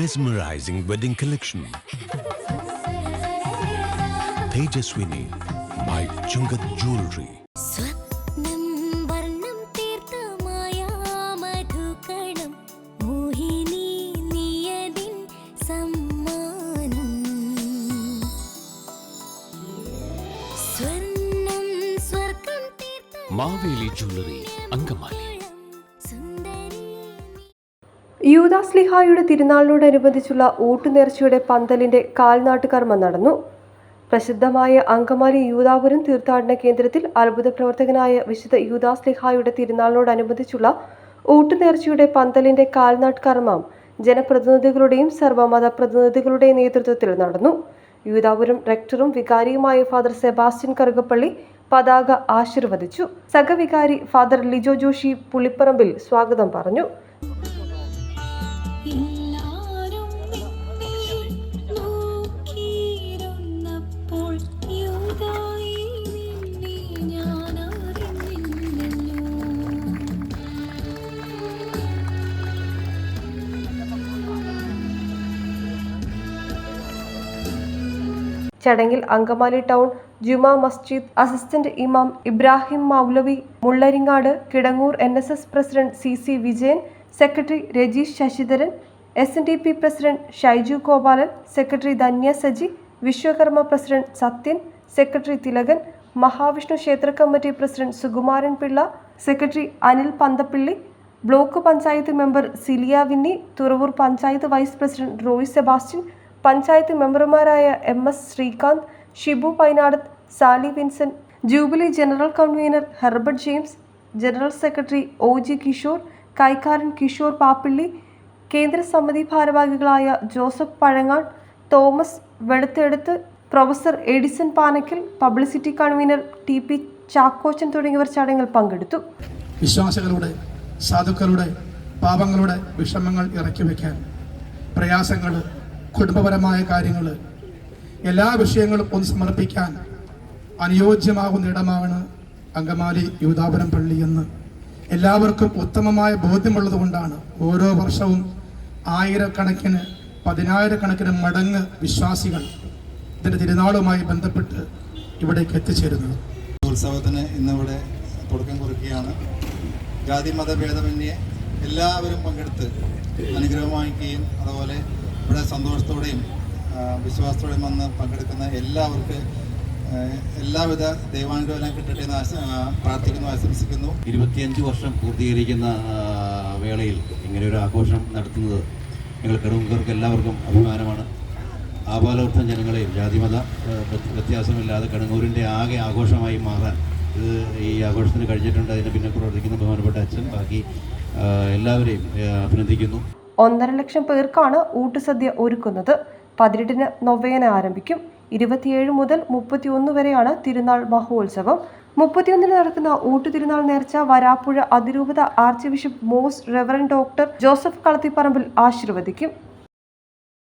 mesmerizing wedding collection. Tejaswini by Chungath തീർത്ത Maveli jewellery Angamaly. യൂദാസ്ലിഹായുടെ തിരുനാളിനോടനുബന്ധിച്ചുള്ള ഊട്ടുനേർച്ചയുടെ പന്തലിന്റെ കാൽനാട്ടുകർമ്മം നടന്നു. പ്രസിദ്ധമായ അങ്കമാലി യൂദാപുരം തീർത്ഥാടന കേന്ദ്രത്തിൽ അത്ഭുത പ്രവർത്തകനായ വിശുദ്ധ യൂദാസ്ലിഹായുടെ തിരുനാളിനോടനുബന്ധിച്ചുള്ള ഊട്ടുനേർച്ചയുടെ പന്തലിന്റെ കാൽനാട്ട് കർമ്മം ജനപ്രതിനിധികളുടെയും സർവമത പ്രതിനിധികളുടെയും നേതൃത്വത്തിൽ നടന്നു. യൂദാപുരം റെക്ടറും വികാരിയുമായ ഫാദർ സെബാസ്റ്റ്യൻ കറുകപ്പള്ളി പതാക ആശീർവദിച്ചു. സഹവികാരി ഫാദർ ലിജോ ജോഷി പുളിപ്പറമ്പിൽ സ്വാഗതം പറഞ്ഞു. ചടങ്ങിൽ അങ്കമാലി ടൗൺ ജുമാ മസ്ജിദ് അസിസ്റ്റന്റ് ഇമാം Ibrahim Moulavi Mullaringad Kidangoor N S S president C C Vijayan secretary Rajeesh Sasidharan S N D P president Shaiju Gopalan secretary Dhanya Saji Viswakarma president Sathyan secretary Thilakan Mahavishnu ക്ഷേത്ര committee president Sukumaran Pillai secretary Anil Panthappilly block panchayat member Silia Vinny Thuravoor panchayat vice president Roy Sebastian panchayat മെമ്പർമാരായ M S Sreekanth Shibu Painad Sally Vincent jubilee general convener Herbert James general secretary O G Kishore കൈക്കാരൻ Kishore Pappilly കേന്ദ്ര സമിതി ഭാരവാഹികളായ Joseph Pazhangad Thomas Veluthedath professor Edison Panakkal publicity convener T P Chackochan തുടങ്ങിയവർ ചടങ്ങിൽ പങ്കെടുത്തു. വിശ്വാസികളുടെ സാധുക്കളുടെ പാപങ്ങളുടെ വിഷമങ്ങൾ ഇറക്കി വയ്ക്കാൻ പ്രയാസങ്ങൾ കുടുംബപരമായ കാര്യങ്ങൾ എല്ലാ വിഷയങ്ങളും ഒന്ന് സമർപ്പിക്കാൻ അനുയോജ്യമാകുന്ന ഇടമാണ് അങ്കമാലി യൂതാപുരം പള്ളി എന്ന് എല്ലാവർക്കും ഉത്തമമായ ബോധ്യമുള്ളത് കൊണ്ടാണ് ഓരോ വർഷവും ആയിരക്കണക്കിന് പതിനായിരക്കണക്കിന് മടങ്ങ് വിശ്വാസികൾ ഇതിന്റെ തിരുനാളുമായി ബന്ധപ്പെട്ട് ഇവിടേക്ക് എത്തിച്ചേരുന്നത്. ഉത്സവത്തിന് ഇന്നിവിടെ തുടക്കം കുറിക്കുകയാണ്. ജാതി മതഭേദമന്യേ എല്ലാവരും പങ്കെടുത്ത് അനുഗ്രഹം വാങ്ങിക്കുകയും അതുപോലെ ഇവിടെ സന്തോഷത്തോടെയും വിശ്വാസത്തോടെയും വന്ന് പങ്കെടുക്കുന്ന എല്ലാവർക്കും എല്ലാവിധ ദൈവാനുഗ്രഹം കിട്ടട്ടെ എന്ന് പ്രാർത്ഥിക്കുന്നു ആശംസിക്കുന്നു. ഇരുപത്തിയഞ്ച് വർഷം പൂർത്തീകരിക്കുന്ന വേളയിൽ ഇങ്ങനെ ഒരു ആഘോഷം നടത്തുന്നത് ഞങ്ങൾ കടുവർക്ക് എല്ലാവർക്കും അഭിമാനമാണ്. ആപാലോർത്ഥം ജനങ്ങളെയും ജാതിമത വ്യത്യാസമില്ലാതെ കടുങ്ങൂരിന്റെ ആകെ ആഘോഷമായി മാറാൻ ഇത് ഈ ആഘോഷത്തിന് കഴിഞ്ഞിട്ടുണ്ട്. അതിന് പിന്നെ പ്രവർത്തിക്കുന്ന ബഹുമാനപ്പെട്ട അച്ഛൻ ബാക്കി എല്ലാവരെയും അഭിനന്ദിക്കുന്നു. ഒന്നര ലക്ഷം പേർക്കാണ് ഊട്ടുസദ്യ ഒരുക്കുന്നത്. പതിനെട്ടിന് നൊവേന ആരംഭിക്കും. ഇരുപത്തിയേഴ് മുതൽ മുപ്പത്തിയൊന്ന് വരെയാണ് തിരുനാൾ മഹോത്സവം. മുപ്പത്തിയൊന്നിന് നടക്കുന്ന ഊട്ടുതിരുനാൾ നേർച്ച വരാപ്പുഴ അതിരൂപത archbishop most reverend doctor Joseph Kalathiparambil ആശീർവദിക്കും.